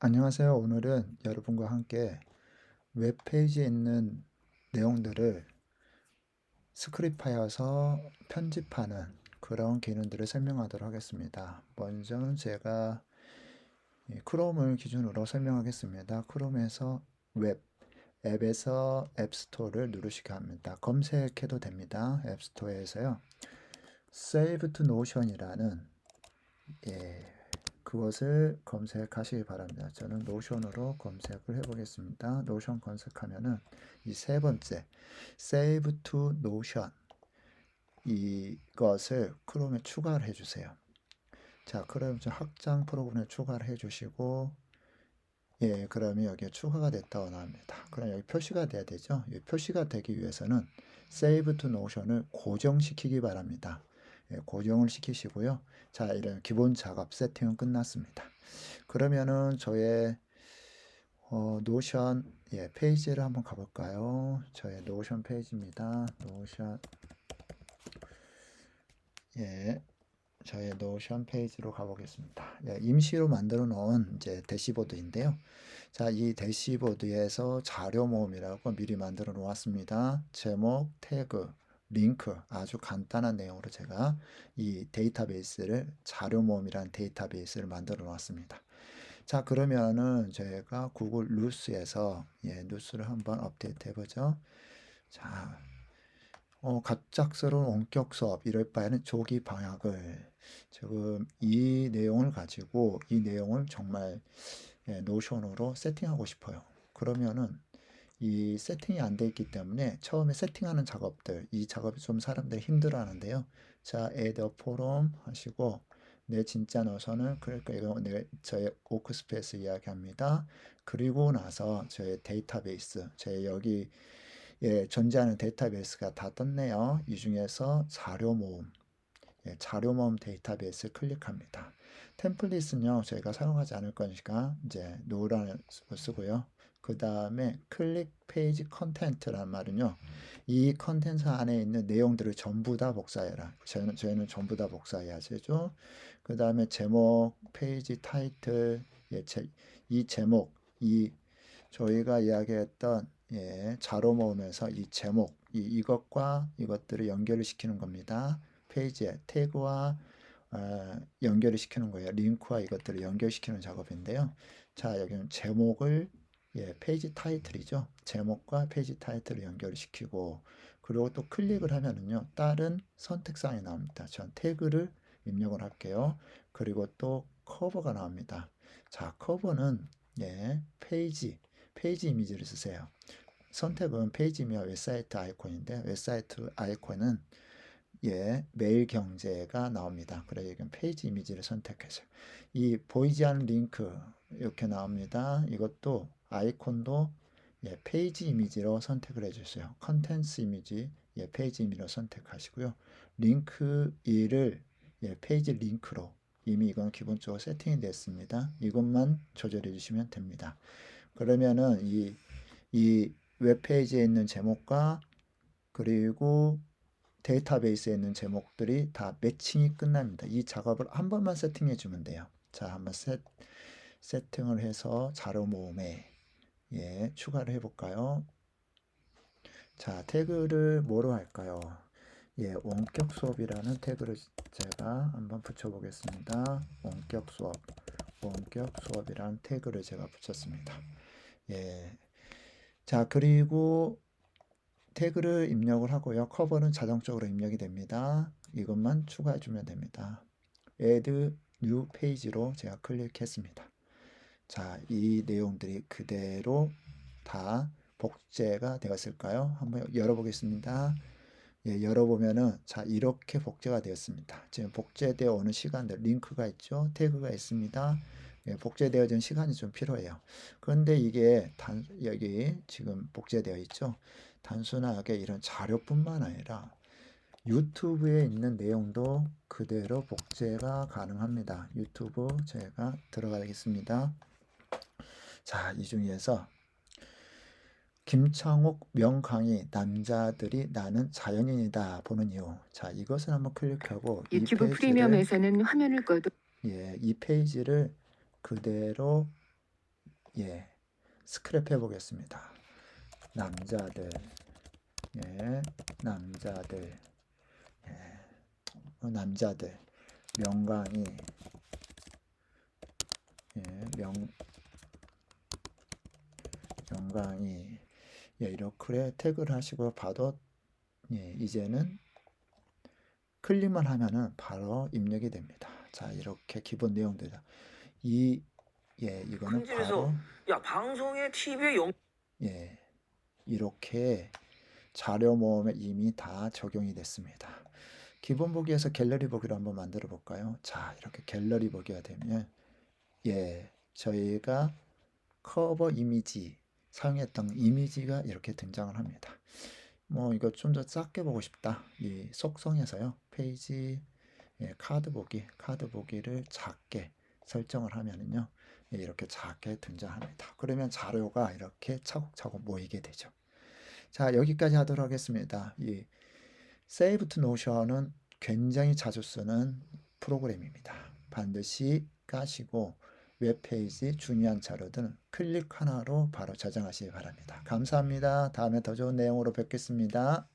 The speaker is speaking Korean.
안녕하세요. 오늘은 여러분과 함께 웹페이지에 있는 내용들을 스크립하여서 편집하는 그런 기능들을 설명하도록 하겠습니다. 먼저는 제가 이 크롬을 기준으로 설명하겠습니다. 크롬에서 웹, 앱에서 앱스토어를 누르시게 합니다. 검색해도 됩니다. 앱스토어에서요. Save to Notion이라는 예, 그것을 검색하시기 바랍니다. 저는 노션으로 검색을 해보겠습니다. 노션 검색하면은 이 세 번째 Save to Notion 이것을 크롬에 추가를 해주세요. 자, 그럼 저 확장 프로그램에 추가를 해주시고 예, 그러면 여기에 추가가 됐다고 나옵니다. 그럼 여기 표시가 돼야 되죠. 이 표시가 되기 위해서는 Save to Notion을 고정시키기 바랍니다. 예, 고정을 시키시고요. 자, 이런 기본 작업 세팅은 끝났습니다. 그러면은 저의 어, 노션 예, 페이지를 한번 가볼까요? 저의 노션 페이지입니다. 노션 예, 저의 노션 페이지로 가보겠습니다. 예, 임시로 만들어 놓은 이제 대시보드인데요. 자, 이 대시보드에서 자료 모음이라고 미리 만들어 놓았습니다. 제목, 태그, 링크 아주 간단한 내용으로 제가 이 데이터베이스를 자료 모음이라는 데이터베이스를 만들어 놨습니다. 자 그러면은 저희가 구글 루스에서 예, 뉴스를 한번 업데이트 해보죠. 자, 어, 갑작스러운 원격 수업 이럴 바에는 조기 방학을 지금 이 내용을 가지고 이 내용을 정말 예, 노션으로 세팅하고 싶어요. 그러면은 이 세팅이 안 돼 있기 때문에 처음에 세팅하는 작업들 이 작업이 좀 사람들이 힘들어 하는데요. 자, add a forum 하시고 내 진짜 노선을 그러니까 이거 내 저의 워크스페이스 이야기합니다. 그리고 나서 저의 데이터베이스 제 여기 예, 존재하는 데이터베이스가 다 떴네요. 이 중에서 자료 모음 예, 자료 모음 데이터베이스 클릭합니다. 템플릿은요 저희가 사용하지 않을 거니까 이제 노라는 쓰고요. 그 다음에 클릭 페이지 컨텐트란 말은요. 이 컨텐츠 안에 있는 내용들을 전부 다 복사해라. 저희는, 저희는 전부 다 복사해야죠. 그 다음에 제목, 페이지 타이틀, 예, 제, 이 제목, 이 저희가 이야기했던 예, 자로 모으면서 이 제목, 이, 이것과 이것들을 연결을 시키는 겁니다. 페이지에 태그와 어, 연결을 시키는 거예요. 링크와 이것들을 연결시키는 작업인데요. 자, 여기는 제목을 예, 페이지 타이틀이죠. 제목과 페이지 타이틀을 연결시키고 그리고 또 클릭을 하면은요. 다른 선택상이 나옵니다. 전 태그를 입력을 할게요. 그리고 또 커버가 나옵니다. 자, 커버는 예, 페이지 페이지 이미지를 쓰세요. 선택은 페이지며 웹사이트 아이콘인데 웹사이트 아이콘은 예, 메일 경제가 나옵니다. 그래서 여기 페이지 이미지를 선택해서 이 보이지 않는 링크 이렇게 나옵니다. 이것도 아이콘도 예, 페이지 이미지로 선택을 해주세요. 컨텐츠 이미지 예, 페이지 이미지로 선택하시고요. 링크 1을 예, 페이지 링크로 이미 이건 기본적으로 세팅이 됐습니다. 이것만 조절해 주시면 됩니다. 그러면은 이, 이 웹페이지에 있는 제목과 그리고 데이터베이스에 있는 제목들이 다 매칭이 끝납니다. 이 작업을 한 번만 세팅해 주면 돼요. 자, 한번 세, 세팅을 해서 자료 모음에 예, 추가를 해볼까요? 자, 태그를 뭐로 할까요? 예, 원격 수업이라는 태그를 제가 한번 붙여보겠습니다. 원격 수업, 원격 수업이라는 태그를 제가 붙였습니다. 예. 자, 그리고 태그를 입력을 하고요. 커버는 자동적으로 입력이 됩니다. 이것만 추가해 주면 됩니다. add new page로 제가 클릭했습니다. 자, 이 내용들이 그대로 다 복제가 되었을까요? 한번 열어보겠습니다. 예, 열어보면은 자 이렇게 복제가 되었습니다. 지금 복제되어 오는 시간들 링크가 있죠, 태그가 있습니다. 예, 복제되어진 시간이 좀 필요해요. 그런데 이게 단 여기 지금 복제되어 있죠. 단순하게 이런 자료뿐만 아니라 유튜브에 있는 내용도 그대로 복제가 가능합니다. 유튜브 제가 들어가겠습니다. 자, 이 중에서 김창욱 명강의 남자들이 나는 자연인이다 보는 이유. 자, 이것을 한번 클릭하고 유튜브 프리미엄에서는 화면을 꺼도 예, 이 페이지를 그대로 예, 스크랩 해 보겠습니다. 남자들, 예, 남자들, 예, 어, 남자들, 명강이, 예, 명, 명강이, 예, 이렇게 태그를 하시고 봐도, 예, 이제는 클릭만 하면은 바로 입력이 됩니다. 자, 이렇게 기본 내용들. 이, 예, 이거는 바로, 야 방송에 TV에 영 예, 이렇게 자료 모음에 이미 다 적용이 됐습니다. 기본 보기에서 갤러리 보기를 한번 만들어 볼까요? 자, 이렇게 갤러리 보기가 되면, 예, 저희가 커버 이미지, 사용했던 이미지가 이렇게 등장을 합니다. 뭐, 이거 좀 더 작게 보고 싶다. 이 속성에서요, 페이지, 예, 카드 보기, 카드 보기를 작게 설정을 하면은요, 예, 이렇게 작게 등장합니다. 그러면 자료가 이렇게 차곡차곡 모이게 되죠. 자, 여기까지 하도록 하겠습니다. 이 Save to Notion은 굉장히 자주 쓰는 프로그램입니다. 반드시 까시고 웹페이지 중요한 자료들은 클릭 하나로 바로 저장하시기 바랍니다. 감사합니다. 다음에 더 좋은 내용으로 뵙겠습니다.